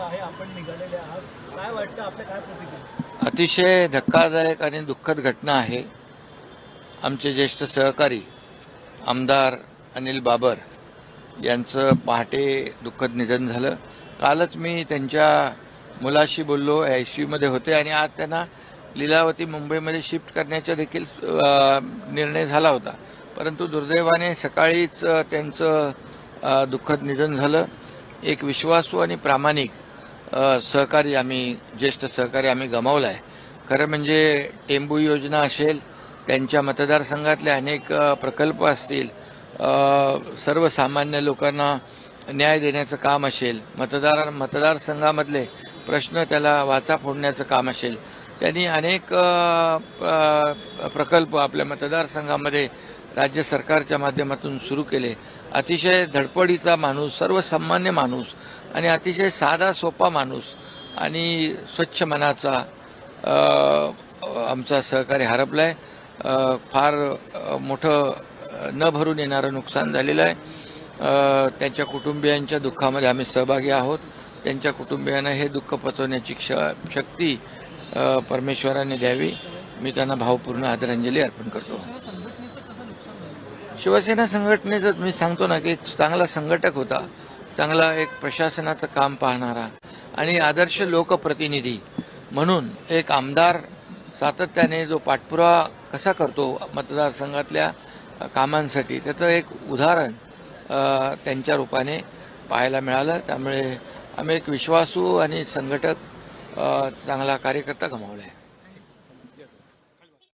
आहे आपण निघालेले आहात. काय वाटतं आपल्या काय प्रतिक्रिया? अतिशय धक्कादायक आणि दुःखद घटना आहे. आमचे ज्येष्ठ सहकारी आमदार अनिल बाबर यांचं पहाटे दुःखद निधन झालं. कालच मी त्यांच्या मुलाशी बोललो आय सी यूमध्ये होते आणि आज त्यांना लीलावती मुंबईमध्ये शिफ्ट करण्याचा देखील निर्णय झाला होता. परंतु दुर्दैवाने सकाळीच त्यांचं दुःखद निधन झालं. एक विश्वासू आणि प्रामाणिक सहकारी आम्ही ज्येष्ठ सहकारी आम्ही गमावला आहे खरं म्हणजे टेंबू योजना असेल त्यांच्या मतदारसंघातले अनेक प्रकल्प असतील सर्वसामान्य लोकांना न्याय देण्याचं काम असेल मतदार मतदारसंघामधले प्रश्न त्याला वाचा फोडण्याचं काम असेल त्यांनी अनेक प्रकल्प आपल्या मतदारसंघामध्ये राज्य सरकारच्या माध्यमातून सुरू केले. अतिशय धडपडीचा माणूस सर्वसामान्य माणूस आणि अतिशय साधा सोपा माणूस आणि स्वच्छ मनाचा आमचा सहकारी हरपलाय. फार मोठं न भरून येणारं नुकसान झालेलं आहे. त्यांच्या कुटुंबियांच्या दुःखामध्ये आम्ही सहभागी आहोत. त्यांच्या कुटुंबियांना हे दुःख पचवण्याची क्ष शक्ती परमेश्वराने द्यावी. मी त्यांना भावपूर्ण आदरांजली अर्पण करतो. शिवसेना संघटनेचं मी सांगतो ना की एक चांगला संघटक होता. चांगला एक प्रशासनाचं काम पाहणारा आणि आदर्श लोकप्रतिनिधी म्हणून एक आमदार सातत्याने जो पाठपुरावा कसा करतो मतदारसंघातल्या कामांसाठी त्याचं एक उदाहरण त्यांच्या रूपाने पाहायला मिळालं. त्यामुळे आम्ही एक विश्वासू आणि संघटक चांगला कार्यकर्ता गमावला आहे.